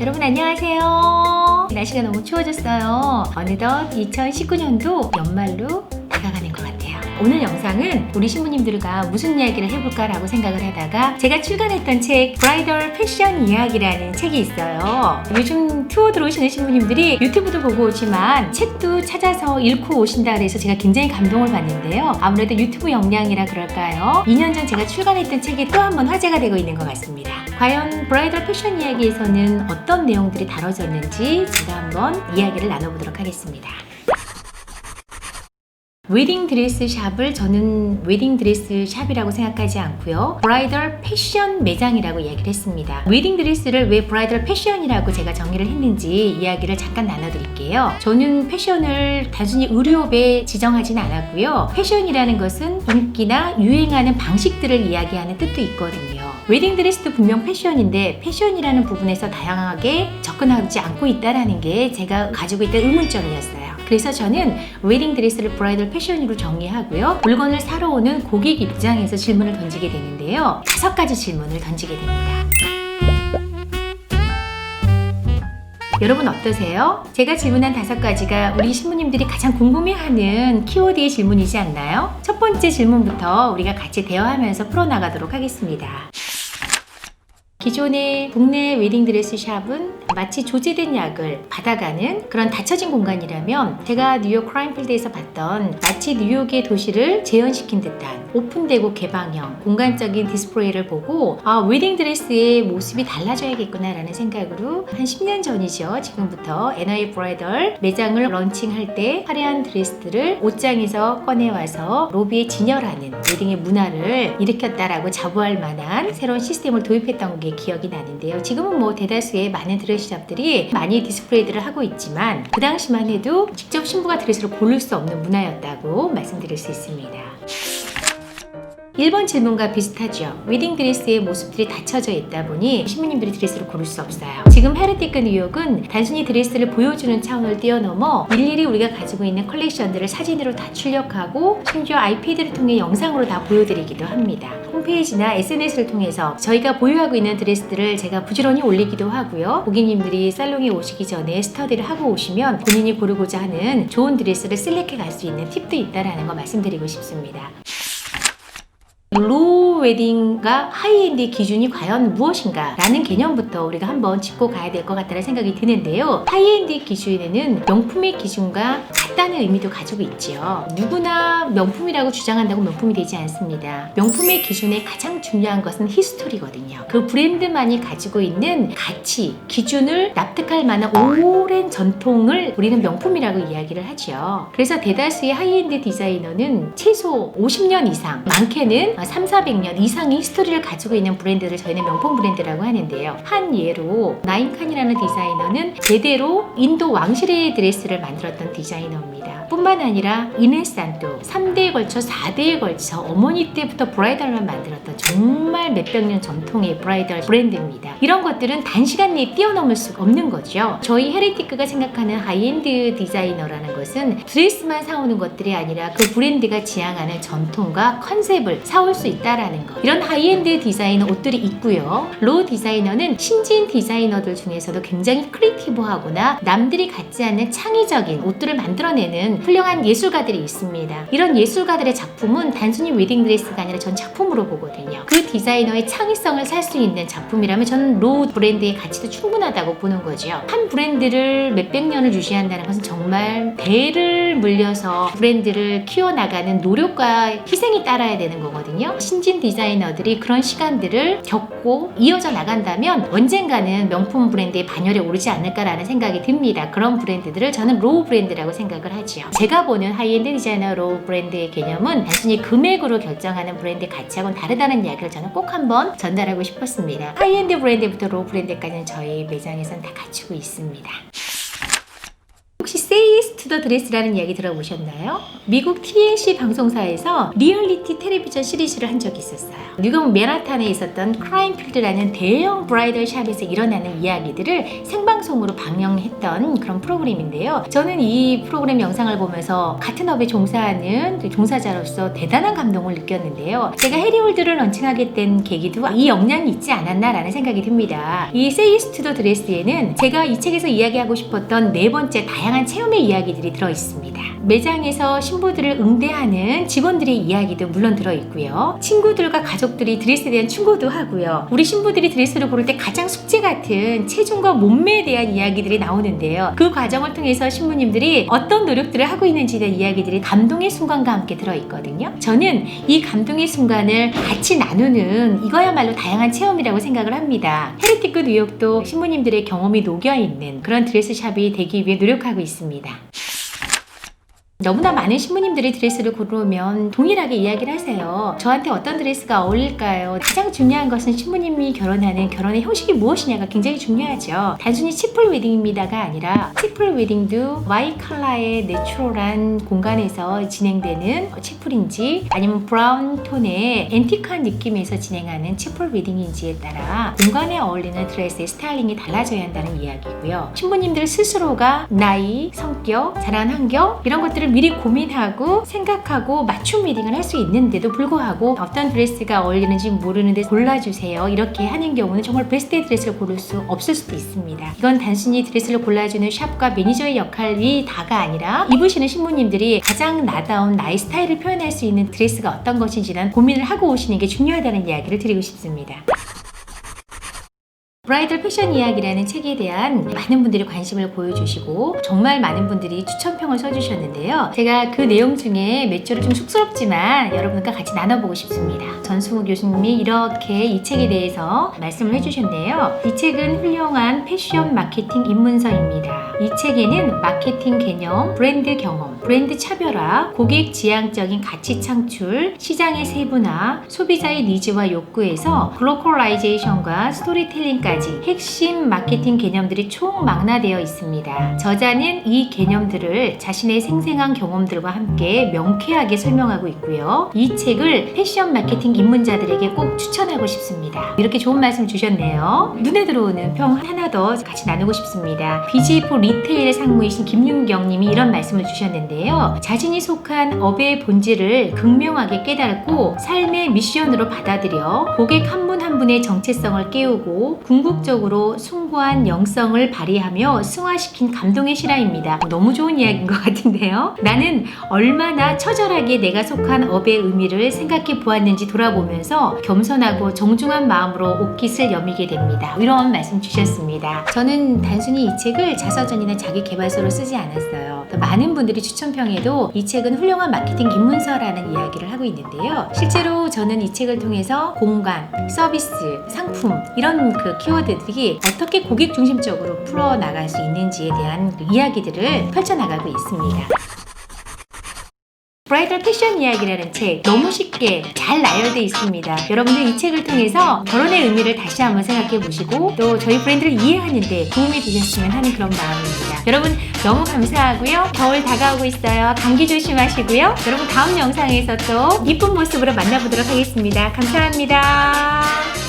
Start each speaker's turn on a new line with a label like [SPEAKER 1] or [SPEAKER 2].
[SPEAKER 1] 여러분 안녕하세요. 날씨가 너무 추워졌어요. 어느덧 2019년도 연말로. 오늘 영상은 우리 신부님들과 무슨 이야기를 해볼까라고 생각을 하다가 제가 출간했던 책 브라이덜 패션 이야기라는 책이 있어요. 요즘 투어 들어오시는 신부님들이 유튜브도 보고 오지만 책도 찾아서 읽고 오신다 그래서 제가 굉장히 감동을 받는데요. 아무래도 유튜브 역량이라 그럴까요? 2년 전 제가 출간했던 책이 또 한 번 화제가 되고 있는 것 같습니다. 과연 브라이덜 패션 이야기에서는 어떤 내용들이 다뤄졌는지 제가 한번 이야기를 나눠보도록 하겠습니다. 웨딩 드레스 샵을 저는 웨딩 드레스 샵이라고 생각하지 않고요. 브라이덜 패션 매장이라고 이야기를 했습니다. 웨딩 드레스를 왜 브라이덜 패션이라고 제가 정의를 했는지 이야기를 잠깐 나눠드릴게요. 저는 패션을 단순히 의료업에 지정하지는 않았고요. 패션이라는 것은 인기나 유행하는 방식들을 이야기하는 뜻도 있거든요. 웨딩 드레스도 분명 패션인데 패션이라는 부분에서 다양하게 접근하지 않고 있다라는 게 제가 가지고 있던 의문점이었어요. 그래서 저는 웨딩 드레스를 브라이덜 패션으로 정의하고요. 물건을 사러 오는 고객 입장에서 질문을 던지게 되는데요. 다섯 가지 질문을 던지게 됩니다. 여러분 어떠세요? 제가 질문한 다섯 가지가 우리 신부님들이 가장 궁금해하는 키워드의 질문이지 않나요? 첫 번째 질문부터 우리가 같이 대화하면서 풀어나가도록 하겠습니다. 기존의 국내 웨딩드레스 샵은 마치 조제된 약을 받아가는 그런 닫혀진 공간이라면 제가 뉴욕 크라임필드에서 봤던 마치 뉴욕의 도시를 재현시킨 듯한 오픈되고 개방형 공간적인 디스플레이를 보고 아 웨딩드레스의 모습이 달라져야겠구나라는 생각으로 한 10년 전이죠 지금부터 NI 브라이덜 매장을 런칭할 때 화려한 드레스들을 옷장에서 꺼내와서 로비에 진열하는 웨딩의 문화를 일으켰다라고 자부할 만한 새로운 시스템을 도입했던 게 기억이 나는데요. 지금은 뭐 대다수의 많은 드레스 샵들이 많이 디스플레이들을 하고 있지만 그 당시만 해도 직접 신부가 드레스를 고를 수 없는 문화였다고 말씀드릴 수 있습니다. 1번 질문과 비슷하죠. 웨딩 드레스의 모습들이 닫혀져 있다 보니 신부님들이 드레스를 고를 수 없어요. 지금 헤르티크 뉴욕은 단순히 드레스를 보여주는 차원을 뛰어넘어 일일이 우리가 가지고 있는 컬렉션들을 사진으로 다 출력하고 심지어 아이패드를 통해 영상으로 다 보여드리기도 합니다. 홈페이지나 SNS를 통해서 저희가 보유하고 있는 드레스들을 제가 부지런히 올리기도 하고요. 고객님들이 살롱에 오시기 전에 스터디를 하고 오시면 본인이 고르고자 하는 좋은 드레스를 셀렉해 갈 수 있는 팁도 있다라는 거 말씀드리고 싶습니다. 로우 웨딩과 하이엔드 기준이 과연 무엇인가 라는 개념부터 우리가 한번 짚고 가야 될 것 같다는 생각이 드는데요. 하이엔드 기준에는 명품의 기준과 같다는 의미도 가지고 있지요. 누구나 명품이라고 주장한다고 명품이 되지 않습니다. 명품의 기준에 가장 중요한 것은 히스토리거든요. 그 브랜드만이 가지고 있는 가치, 기준을 납득할 만한 오랜 전통을 우리는 명품이라고 이야기를 하죠. 그래서 대다수의 하이엔드 디자이너는 최소 50년 이상, 많게는 3, 400년 이상의 히스토리를 가지고 있는 브랜드를 저희는 명품 브랜드라고 하는데요. 한 예로 나인칸이라는 디자이너는 제대로 인도 왕실의 드레스를 만들었던 디자이너입니다. 뿐만 아니라 이네산도 3대에 걸쳐 4대에 걸쳐 어머니 때부터 브라이덜만 만들었던 정말 몇백 년 전통의 브라이덜 브랜드입니다. 이런 것들은 단시간 내에 뛰어넘을 수가 없는 거죠. 저희 헤리티크가 생각하는 하이엔드 디자이너라는 것은 드레스만 사오는 것들이 아니라 그 브랜드가 지향하는 전통과 컨셉을 사올 수 있다라는 거. 이런 하이엔드 디자이너 옷들이 있고요. 로우 디자이너는 신진 디자이너들 중에서도 굉장히 크리에이티브하거나 남들이 갖지 않는 창의적인 옷들을 만들어내는 훌륭한 예술가들이 있습니다. 이런 예술가들의 작품은 단순히 웨딩드레스가 아니라 전 작품으로 보거든요. 그 디자이너의 창의성을 살 수 있는 작품이라면 저는 로우 브랜드의 가치도 충분하다고 보는 거죠. 한 브랜드를 몇백 년을 유지한다는 것은 정말 배를 물려서 브랜드를 키워나가는 노력과 희생이 따라야 되는 거거든요. 신진 디자이너 들이 그런 시간들을 겪고 이어져 나간다면 언젠가는 명품 브랜드의 반열에 오르지 않을까라는 생각이 듭니다. 그런 브랜드들을 저는 로우 브랜드라고 생각을 하지요. 제가 보는 하이엔드 디자이너 로우 브랜드의 개념은 단순히 금액으로 결정하는 브랜드 가치하고는 다르다는 이야기를 저는 꼭 한번 전달하고 싶었습니다. 하이엔드 브랜드부터 로우 브랜드까지는 저희 매장에서는 다 갖추고 있습니다. 혹시 세이스트 투더 드레스라는 이야기 들어보셨나요? 미국 TLC 방송사에서 리얼리티 텔레비전 시리즈를 한 적이 있었어요. 뉴욕 맨하탄에 있었던 크라임필드라는 대형 브라이덜 샵에서 일어나는 이야기들을 생방송으로 방영했던 그런 프로그램인데요. 저는 이 프로그램 영상을 보면서 같은 업에 종사하는 종사자로서 대단한 감동을 느꼈는데요. 제가 해리홀드를 런칭하게 된 계기도 이 역량이 있지 않았나라는 생각이 듭니다. 이 세이스 투더 드레스에는 제가 이 책에서 이야기하고 싶었던 네 번째 다양한 체험의 이야기들 이 들어 있습니다. 매장에서 신부들을 응대하는 직원들의 이야기도 물론 들어 있고요. 친구들과 가족들이 드레스에 대한 충고도 하고요. 우리 신부들이 드레스를 고를 때 가장 숙제 같은 체중과 몸매에 대한 이야기들이 나오는데요. 그 과정을 통해서 신부님들이 어떤 노력들을 하고 있는지에 대한 이야기들이 감동의 순간과 함께 들어 있거든요. 저는 이 감동의 순간을 같이 나누는 이거야말로 다양한 체험이라고 생각을 합니다. 헤리티크 뉴욕도 신부님들의 경험이 녹여 있는 그런 드레스샵이 되기 위해 노력하고 있습니다. 너무나 많은 신부님들이 드레스를 고르면 동일하게 이야기를 하세요. 저한테 어떤 드레스가 어울릴까요? 가장 중요한 것은 신부님이 결혼하는 결혼의 형식이 무엇이냐가 굉장히 중요하죠. 단순히 치플 웨딩입니다가 아니라 치플 웨딩도 와이 컬러의 내추럴한 공간에서 진행되는 치플인지 아니면 브라운 톤의 앤티크한 느낌에서 진행하는 치플 웨딩인지에 따라 공간에 어울리는 드레스의 스타일링이 달라져야 한다는 이야기고요. 신부님들 스스로가 나이, 성격, 자란 환경 이런 것들을 미리 고민하고 생각하고 맞춤 웨딩을 할 수 있는데도 불구하고 어떤 드레스가 어울리는지 모르는데 골라주세요. 이렇게 하는 경우는 정말 베스트 드레스를 고를 수 없을 수도 있습니다. 이건 단순히 드레스를 골라주는 샵과 매니저의 역할이 다가 아니라 입으시는 신부님들이 가장 나다운 나의 스타일을 표현할 수 있는 드레스가 어떤 것인지는 고민을 하고 오시는 게 중요하다는 이야기를 드리고 싶습니다. 브라이덜 패션 이야기라는 책에 대한 많은 분들이 관심을 보여주시고 정말 많은 분들이 추천평을 써주셨는데요. 제가 그 내용 중에 몇 줄을 좀 쑥스럽지만 여러분과 같이 나눠보고 싶습니다. 전승우 교수님이 이렇게 이 책에 대해서 말씀을 해주셨네요. 이 책은 훌륭한 패션 마케팅 입문서입니다. 이 책에는 마케팅 개념, 브랜드 경험, 브랜드 차별화, 고객 지향적인 가치 창출, 시장의 세분화, 소비자의 니즈와 욕구에서 글로컬라이제이션과 스토리텔링까지 핵심 마케팅 개념들이 총망라되어 있습니다. 저자는 이 개념들을 자신의 생생한 경험들과 함께 명쾌하게 설명하고 있고요. 이 책을 패션 마케팅 입문자들에게 꼭 추천하고 싶습니다. 이렇게 좋은 말씀 주셨네요. 눈에 들어오는 평 하나 더 같이 나누고 싶습니다. BG4 리테일 상무이신 김윤경 님이 이런 말씀을 주셨는데요. 자신이 속한 업의 본질을 극명하게 깨닫고 삶의 미션으로 받아들여 고객 한 분한 분의 정체성을 깨우고 궁 극적으로 숭고한 영성을 발휘하며 승화시킨 감동의 실화입니다. 너무 좋은 이야기인 것 같은데요. 나는 얼마나 처절하게 내가 속한 업의 의미를 생각해 보았는지 돌아보면서 겸손하고 정중한 마음으로 옷깃을 여미게 됩니다. 이런 말씀 주셨습니다. 저는 단순히 이 책을 자서전이나 자기 개발서로 쓰지 않았어요. 많은 분들이 추천평에도 이 책은 훌륭한 마케팅 입문서라는 이야기를 하고 있는데요. 실제로 저는 이 책을 통해서 공간, 서비스, 상품 이런 그 키워드 들이 어떻게 고객 중심적으로 풀어 나갈 수 있는지에 대한 그 이야기들을 펼쳐 나가고 있습니다. 브라이덜 패션 이야기라는 책 너무 쉽게 잘 나열되어 있습니다. 여러분들 이 책을 통해서 결혼의 의미를 다시 한번 생각해 보시고 또 저희 브랜드를 이해하는데 도움이 되셨으면 하는 그런 마음입니다. 여러분 너무 감사하고요. 겨울 다가오고 있어요. 감기 조심하시고요. 여러분 다음 영상에서 또 이쁜 모습으로 만나보도록 하겠습니다. 감사합니다.